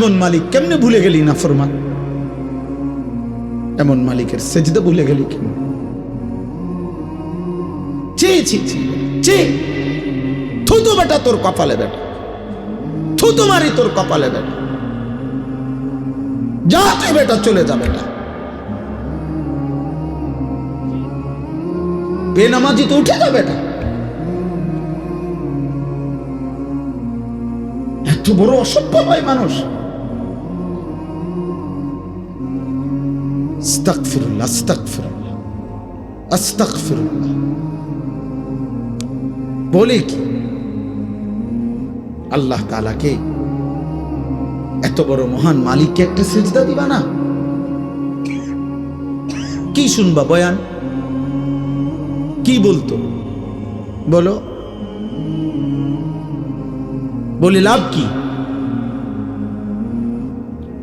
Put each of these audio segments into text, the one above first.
এমন মালিক কেমনে ভুলে গেলি না ফরমান? এমন মালিকের সেজদা ভুলে গেলি চে থুতু বেটা তোর কপালে বেটা। থুতু মারি তোর কপালে বেটা। যা তুই বেটা চলে যা বেটা। বেনামাজি তো উঠে যা বেটা। এত বড় অসভ্য হয় মানুষ। আস্তাগফিরুল্লাহ আস্তাগফিরুল্লাহ আস্তাগফিরুল্লাহ বলে কি? আল্লাহ তাআলাকে এত বড় মহান মালিককে একটা সেজদা দিবা না? কি শুনবা বয়ান? কি বলতো? বলো। বলে লাভ কি?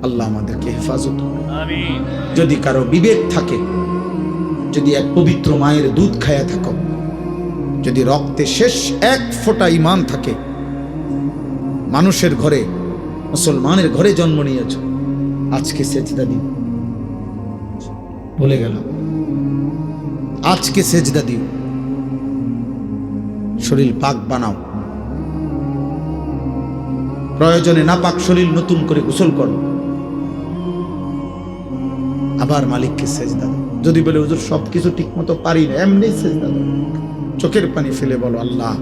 আল্লাহ আমাদেরকে হেফাজত করে যদি কারও বিবেক থাকে যদি এক পবিত্র মায়ের দুধ খায়া থাকো যদি রক্তে শেষ এক ফোঁটা ইমান থাকে মানুষের ঘরে মুসলমানের ঘরে জন্ম নিয়েছ আজকে সেজদা দিও। বলে গেল আজকে সেজদা দিও। শরীর পাক বানাও। প্রয়োজনে না পাক শরীর নতুন করে গোসল করো। আবার মালিককে সেজদা যদি বলে, হুজুর, সবকিছু ঠিক মতো পারি না, এমনি সেজদা চোখের পানি ফেলে বলো, আল্লাহ,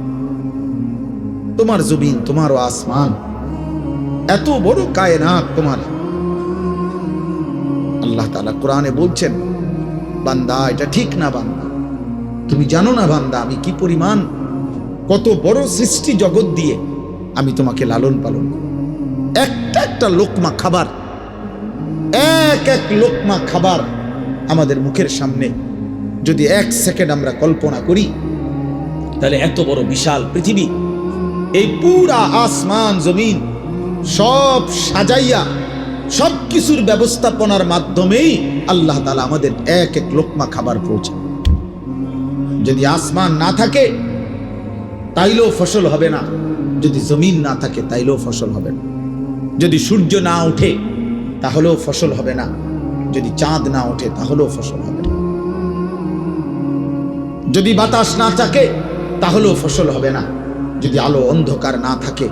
তোমার জমিন তোমারও আসমান, এত বড় কায়নাত তোমার। আল্লাহ তাআলা কোরআনে বলছেন, বান্দা, এটা ঠিক না বান্দা। তুমি জানো না বান্দা, আমি কি পরিমাণ, কত বড় সৃষ্টি জগৎ দিয়ে আমি তোমাকে লালন পালন। একটা একটা লোকমা খাবার এক এক লোকমা খাবার আমাদের মুখের সামনে। যদি এক সেকেন্ড আমরা কল্পনা করি, তাহলে এত বড় বিশাল পৃথিবী, এই পুরা আসমান জমিন সব সাজাইয়া, সব কিছুর ব্যবস্থাপনার মাধ্যমেই আল্লাহ তালা আমাদের এক এক লোকমা খাবার পৌঁছে যদি আসমান না থাকে, তাইলেও ফসল হবে না। যদি জমিন না থাকে, তাইলেও ফসল হবে না। যদি সূর্য না ওঠে তাহলেও ফসল হবে না। যদি চাঁদ না ওঠে, তাহলেও ফসল হবে না। যদি বাতাস না থাকে, তাহলেও ফসল হবে না। যদি আলো অন্ধকার না থাকে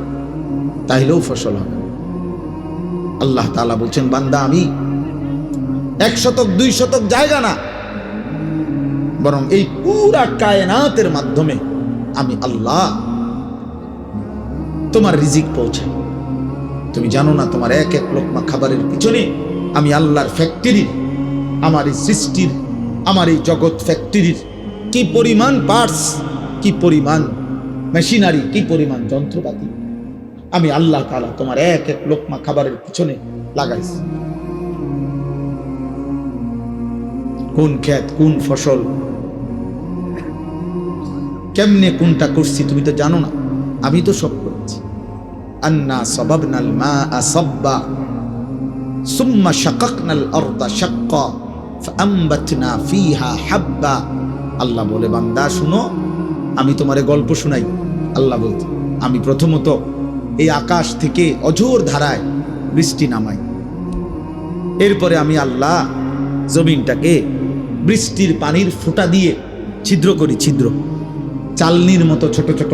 তাহলেও ফসল হবে। আল্লাহ তাআলা বলছেন, বান্দা, আমি এক শতক, দুই শতক জায়গা না, বরং এই পুরা কায়নাতের মাধ্যমে আমি আল্লাহ তোমার রিজিক পৌঁছাই। তুমি জানো না তোমার এক এক লোকমা খাবারের পিছনে আমি আল্লাহর ফ্যাক্টরির, আমার এই সৃষ্টির, আমার এই জগৎ ফ্যাক্টরির কি পরিমাণ পার্টস কি পরিমাণ মেশিনারি কি পরিমাণ যন্ত্রপাতি আমি আল্লাহ তাআলা তোমার এক এক লোকমা খাবারের পিছনে লাগাইছি। কোন ক্ষেত, কোন ফসল, কেমনে কোনটা করছি তুমি তো জানো না। আমি তো সব আন্না সবাবনাল মা আসব্বা সুম্মা শাকাকনাল আরদা শাক্কা, ফাআমবাতনা ফিহা হাব্বা। আল্লাহ বলে, বান্দা, শুনো, আমি তোমারে গল্প শুনাই। আল্লাহ বলতে আমি প্রথমত এই আকাশ থেকে অঝোর ধারায় বৃষ্টি নামাই। এরপরে আমি আল্লাহ জমিনটাকে বৃষ্টির পানির ফোঁটা দিয়ে ছিদ্র করি, ছিদ্র। চালনির মতো ছোট ছোট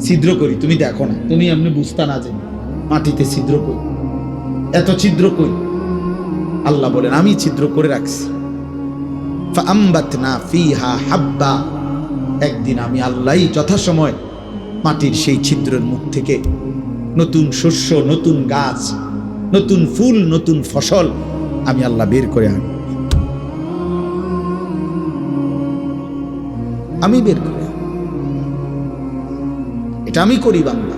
ছিদ্র করি, তুমি দেখো না। তুমি এমনি বুঝতা না যে মাটিতে ছিদ্র করি এত ছিদ্র করি আল্লাহ বলেন, আমি ছিদ্র করে রাখছি। ফিহা হাব্বা। একদিন আমি আল্লাহই যথাসময় মাটির সেই ছিদ্রের মুখ থেকে নতুন শস্য, নতুন গাছ, নতুন ফুল, নতুন ফসল আমি আল্লাহ বের করে আনি। আমি বের করে। এটা আমি করি বাংলা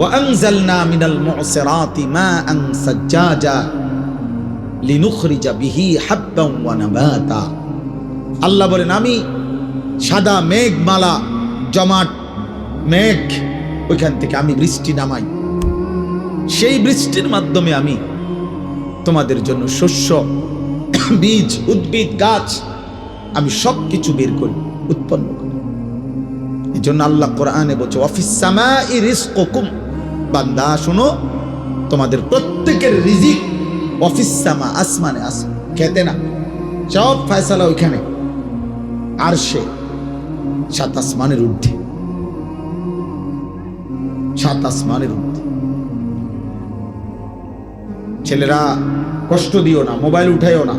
وأنزلنا من المعصرات ماء سجاجا لنخرج به حبا ونباتا আল্লাহ বলেন আমি সাদা মেঘমালা জমাট মেঘ ওইখান থেকে আমি বৃষ্টি নামাই সেই বৃষ্টির মাধ্যমে আমি তোমাদের জন্য শস্য বীজ উদ্ভিদ গাছ আমি সব কিছু বের করি উৎপন্ন করি এই জন্য আল্লাহ কোরআনে বলছে অফিস বান্দা, শোনো, তোমাদের প্রত্যেকের রিজিক অফিসামা আসমানে আস খেতে না। সব ফয়সালা ওইখানে। আর সে সাত আসমানের ঊর্ধ্বে। সাত আসমানের ঊর্ধ্বে। ছেলেরা, কষ্ট দিও না, মোবাইল উঠাইও না।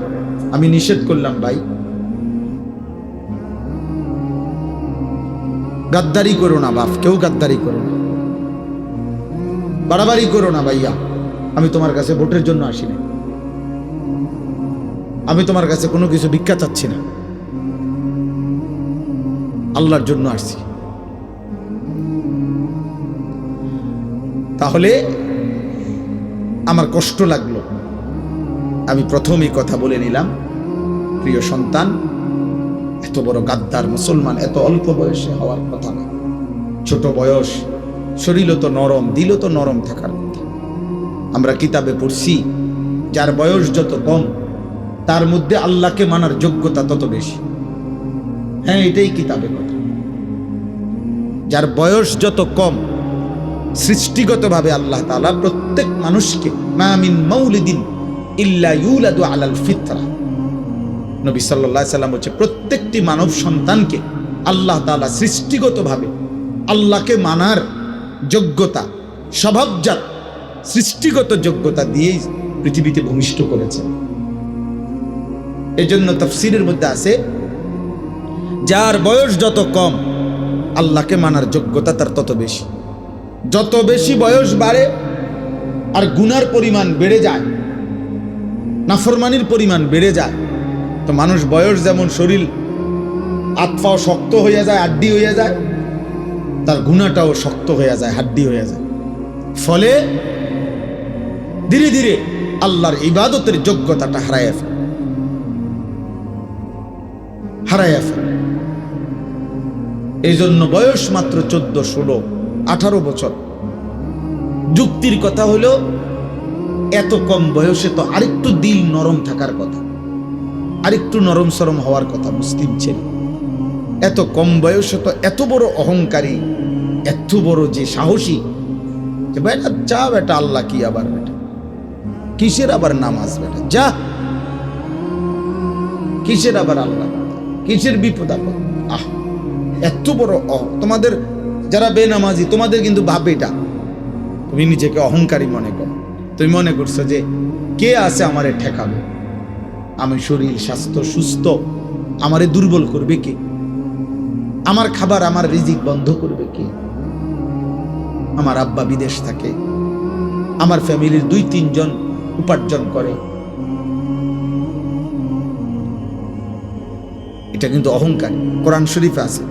আমি নিষেধ করলাম, ভাই। গাদ্দারি করো না বাপ, কেউ গাদ্দারি করো না। বাড়াবাড়ি করো না ভাইয়া, আমি তোমার কাছে ভোটের জন্য আসিনি আমি তোমার কাছে কোনো কিছু ভিক্ষা চাচ্ছি না। আল্লাহর জন্য আসছি। তাহলে আমার কষ্ট লাগল। আমি প্রথমেই কথা বলে নিলাম, প্রিয় সন্তান এত বড় গাদ্দার মুসলমান, এত অল্প বয়সে হওয়ার কথা না। ছোট বয়স শরীর তো নরম দিল তো নরম থাকার কথা আমরা কিতাবে পড়ছি, যার বয়স যত কম, তার মধ্যে আল্লাহকে মানার যোগ্যতা তত বেশি। হ্যাঁ এটাই কিতাবে কথা। যার বয়স যত কম, সৃষ্টিগতভাবে আল্লাহ তাআলা প্রত্যেক মানুষকে মামিন মৌলিদিন ইল্লা ইউলাদু আলাল ফিতরা। নবী আলাইহি সাল্লাম হচ্ছে প্রত্যেকটি মানব সন্তানকে আল্লাহ তাআলা সৃষ্টিগতভাবে আল্লাহকে মানার যোগ্যতা, স্বভাবজাত, সৃষ্টিগত যোগ্যতা দিয়েই পৃথিবীতে ভূমিষ্ঠ করেছেন এজন্য তাফসীরের মধ্যে আছে, যার বয়স যত কম, আল্লাহকে মানার যোগ্যতা তার তত বেশি। যত বেশি বয়স বাড়ে আর গুনার পরিমাণ বেড়ে যায়, নাফরমানির পরিমাণ বেড়ে যায় তো মানুষ বয়স যেমন শরীর আত্মাও শক্ত হয়ে যায়, আড্ডি হয়ে যায়, তার গুণাটাও শক্ত হয়ে যায়, হাড্ডি হয়ে যায়। ফলে ধীরে ধীরে আল্লাহর ইবাদতের যোগ্যতাটা হারাইয়া ফেলে। হারাইয়া ফেলে। এই জন্য বয়স মাত্র চোদ্দ, ষোলো, আঠারো বছর। যুক্তির কথা হলো এত কম বয়সে তো আরেকটু দিল নরম থাকার কথা। আরেকটু নরম সরম হওয়ার কথা মুসলিম ছেলে। এত কম বয়সে তো এত বড় অহংকারী, এত বড় যে সাহসী, যে বেটা যা বেটা, আল্লাহ কি আবার বেটা? কিসের আবার নামাজ বেটা? যা। কিসের আবার আল্লাহ? কিসের বিপদ আপদ? আহ, এত বড় অহ, তোমাদের যারা বেনামাজি, তোমাদের কিন্তু ভাব এটা। তুমি নিজেকে অহংকারী মনে করো। তুমি মনে করছ যে কে আছে আমারে ঠেকাবে? আমি শরীর, স্বাস্থ্য সুস্থ। আমারে দুর্বল করবে কে? আমার খাবার, আমার রিজিক বন্ধ করবে কে? আমার আব্বা বিদেশ থাকে। আমার ফ্যামিলির দুই, তিনজন উপার্জন করে। এটা কিন্তু অহংকার। কোরআন শরীফে আছে।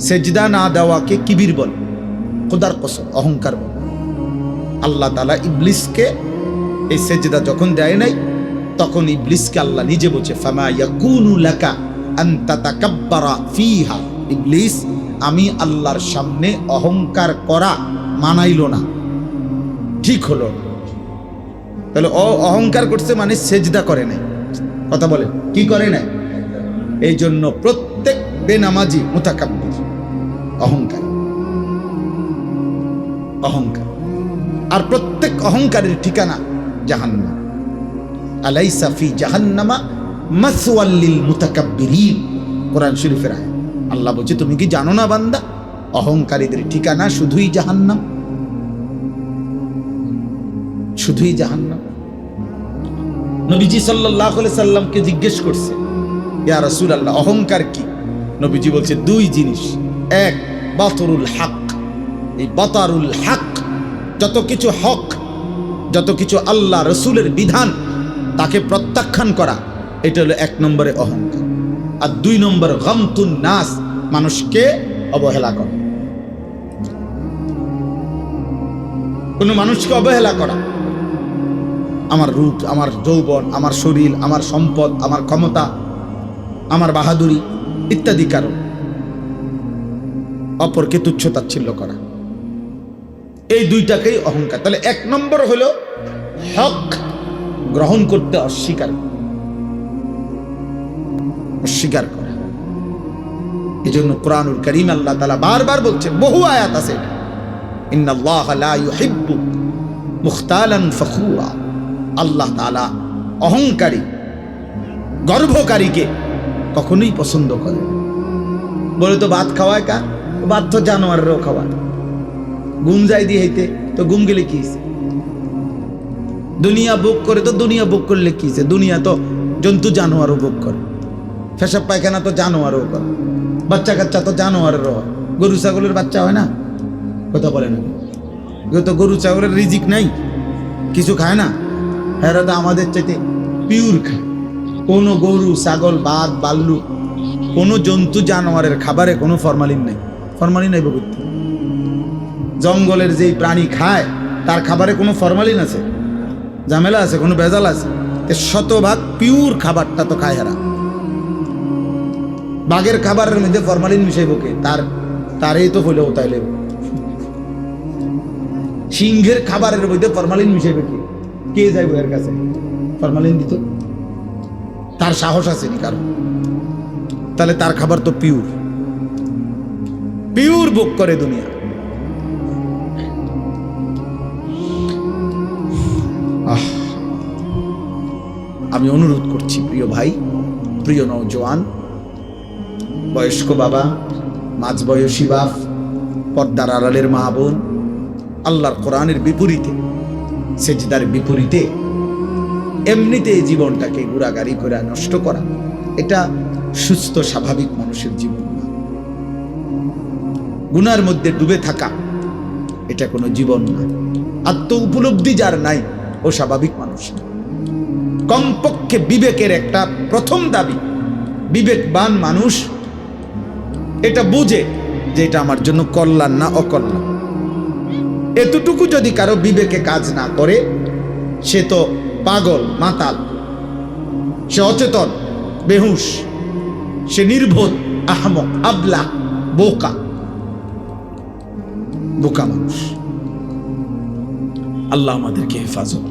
সেজদা না দেওয়াকে কিবির বল। খোদার কসম, অহংকার বল। আল্লাহ তালা ইবলিসকে এই সেজদা যখন দেয় নাই তখন ইবলিসকে আল্লাহ নিজে বলছে ইয়াকুনু আন ইবলিস, আমি আল্লাহর সামনে অহংকার করা মানাইল না। ঠিক হলো। তাহলে অ, অহংকার করছে মানে সেজদা করে নাই। কথা বলে, কি করে নাই? এই জন্য প্রত্যেক বেনামাজি মুতাকাব্বির, অহংকার। অহংকার। আর প্রত্যেক অহংকারের ঠিকানা জাহান্নাম। আলাইসা ফি জাহান্নামা মাসওয়াল্লিল মুতাকাব্বিরিন। কোরআন শরীফের আয়াত। আল্লাহ বলছে, তুমি কি জানো না বান্দা? অহংকারীদের ঠিকানা শুধুই জাহান্নাম। শুধুই জাহান্নাম। নবীজি আলাইহি সাল্লামকে জিজ্ঞেস করছে, ইয়া রাসূলুল্লাহ, অহংকার কি? নবীজি বলছে, দুই জিনিস। এক, বাতরুল হক। এই বাতারুল হক যত কিছু হক, যত কিছু আল্লাহ রসুলের বিধান তাকে প্রত্যাখ্যান করা, এটা হলো এক নম্বরে অহংকার। আর দুই নম্বর গমতুন নাস, মানুষকে অবহেলা করা। কোনো মানুষকে অবহেলা করা। আমার রূপ, আমার যৌবন, আমার শরীর, আমার সম্পদ, আমার ক্ষমতা, আমার বাহাদুরি ইত্যাদি কারণ। অপরকে তুচ্ছ তাচ্ছিল্য করা। এই দুইটাকেই অহংকার। তাহলে এক নম্বর হলো হক গ্রহণ করতে অস্বীকার অস্বীকার করা। এই জন্য কোরআনুল করিম আল্লাহ তালা বারবার বলছেন, বহু আয়াত আছে আল্লাহ তাআলা অহংকারী, গর্ভকারীকে কখনোই পছন্দ করে বলে তো ভাত খাওয়ায় কা ভাত তো জানোয়ারেরও খাওয়ায় ঘুম যাই দিয়ে হইতে তো ঘুম গেলে কি? দুনিয়া বুক করে তো দুনিয়া বুক করলে কি হইছে? দুনিয়া তো জন্তু জানোয়ারও বুক করে। পেশাব পায়খানা তো জানোয়ারও করে। বাচ্চা কাচ্চা তো জানোয়ারেরও হয়। গরু, ছাগলের বাচ্চা হয় না? কথা বলে না। তো গরু, ছাগলের রিজিক নাই। কিছু খায় না? এরা তো আমাদের চাইতে পিওর খায়। কোনো গরু, ছাগল, বাঘ, বাল্লু, কোনো জন্তু জানোয়ারের খাবারে কোনো ফরমালিন নেই। ফরমালিন নেই বকুত্তি জঙ্গলের যেই প্রাণী খায়, তার খাবারে কোনো ফরমালিন আছে? ঝামেলা আছে, কোনো ভেজাল আছে। শতভাগ পিওর খাবারটা তো খায় এরা। বাঘের খাবারের মধ্যে ফরমালিন মিশাইব কে? তার, তারই তো হইলেও তাইলে সিংহের খাবারের মধ্যে ফরমালিন মিশাইবে কে? কে যাইব এর কাছে? ফরমালিন দিত? তার সাহস আছে নি কারণ তাহলে তার খাবার তো পিওর পিওর বুক করে দুনিয়া। আহ। আমি অনুরোধ করছি, প্রিয় ভাই, প্রিয় নৌজওয়ান বয়স্ক বাবা মাঝ বয়সী বাপ, পর্দার আড়ালের মা বোন, আল্লাহর কোরআনের বিপরীতে, সেজদার বিপরীতে, এমনিতে জীবনটাকে গুড়াগাড়ি করে নষ্ট করা, এটা সুস্থ, স্বাভাবিক মানুষের জীবন না। গুনার মধ্যে ডুবে থাকা, এটা কোনো জীবন না। আত্ম উপলব্ধি যার নাই ও স্বাভাবিক মানুষ। কমপক্ষে বিবেকের একটা প্রথম দাবি, বিবেকবান মানুষ এটা বুঝে যে এটা আমার জন্য কল্যাণ না অকল্যাণ। এতটুকু যদি কারও বিবেকে কাজ না করে, সে তো পাগল, মাতাল, সে অচেতন, বেহুশ, সে নির্বোধ আহমক, আবলা, বোকা বোকা মানুষ। আল্লাহ আমাদেরকে হেফাজত